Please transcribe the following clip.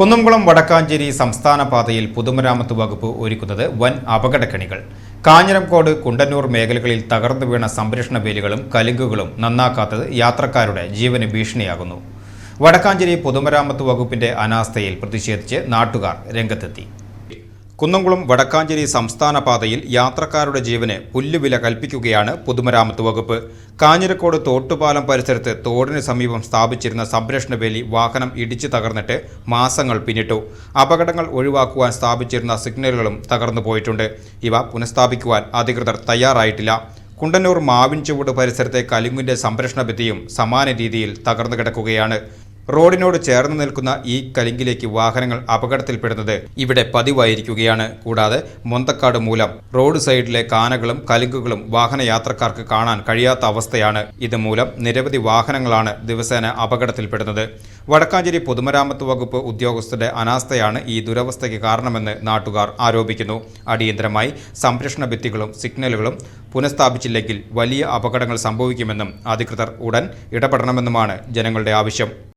Kunnamkulam Wadakkanchery സംസ്ഥാന പാതയിൽ പൊതുമരാമത്ത് വകുപ്പ് ഒരുക്കുന്നത് വൻ അപകടക്കണികൾ. കാഞ്ഞിരംകോട് കുണ്ടന്നൂർ മേഖലകളിൽ തകർന്നു വീണ സംരക്ഷണ വേലികളും കലുങ്കുകളും നന്നാക്കാത്തത് യാത്രക്കാരുടെ ജീവന് ഭീഷണിയാകുന്നു. വടക്കാഞ്ചേരി പൊതുമരാമത്ത് വകുപ്പിന്റെ അനാസ്ഥയിൽ പ്രതിഷേധിച്ച് നാട്ടുകാർ രംഗത്തെത്തി. കുന്നംകുളം വടക്കാഞ്ചേരി സംസ്ഥാന പാതയിൽ യാത്രക്കാരുടെ ജീവന് പുല്ലുവില കൽപ്പിക്കുകയാണ് പൊതുമരാമത്ത് വകുപ്പ്. കാഞ്ഞിരക്കോട് തോട്ടുപാലം പരിസരത്ത് തോടിന് സമീപം സ്ഥാപിച്ചിരുന്ന സംരക്ഷണ വേലി വാഹനം ഇടിച്ചു തകർന്നിട്ട് മാസങ്ങൾ പിന്നിട്ടു. അപകടങ്ങൾ ഒഴിവാക്കുവാൻ സ്ഥാപിച്ചിരുന്ന സിഗ്നലുകളും തകർന്നു പോയിട്ടുണ്ട്. ഇവ പുനഃസ്ഥാപിക്കുവാൻ അധികൃതർ തയ്യാറായിട്ടില്ല. കുണ്ടന്നൂർ മാവിൻചുവട് പരിസരത്തെ കലിങ്ങിന്റെ സംരക്ഷണ ഭിത്തിയും സമാന രീതിയിൽ തകർന്നു കിടക്കുകയാണ്. റോഡിനോട് ചേർന്ന് നിൽക്കുന്ന ഈ കലിങ്കിലേക്ക് വാഹനങ്ങൾ അപകടത്തിൽപ്പെടുന്നത് ഇവിടെ പതിവായിരിക്കുകയാണ്. കൂടാതെ മൊന്തക്കാട് മൂലം റോഡ് സൈഡിലെ കാനകളും കലിങ്കുകളും വാഹനയാത്രക്കാർക്ക് കാണാൻ കഴിയാത്ത അവസ്ഥയാണ് ഇതുമൂലം നിരവധി വാഹനങ്ങളാണ് ദിവസേന അപകടത്തിൽപ്പെടുന്നത്. വടക്കാഞ്ചേരി പൊതുമരാമത്ത് വകുപ്പ് ഉദ്യോഗസ്ഥരുടെ അനാസ്ഥയാണ് ഈ ദുരവസ്ഥയ്ക്ക് കാരണമെന്ന് നാട്ടുകാർ ആരോപിക്കുന്നു. അടിയന്തരമായി സംരക്ഷണ ഭിത്തികളും സിഗ്നലുകളും പുനഃസ്ഥാപിച്ചില്ലെങ്കിൽ വലിയ അപകടങ്ങൾ സംഭവിക്കുമെന്നും അധികൃതർ ഉടൻ ഇടപെടണമെന്നുമാണ് ജനങ്ങളുടെ ആവശ്യം.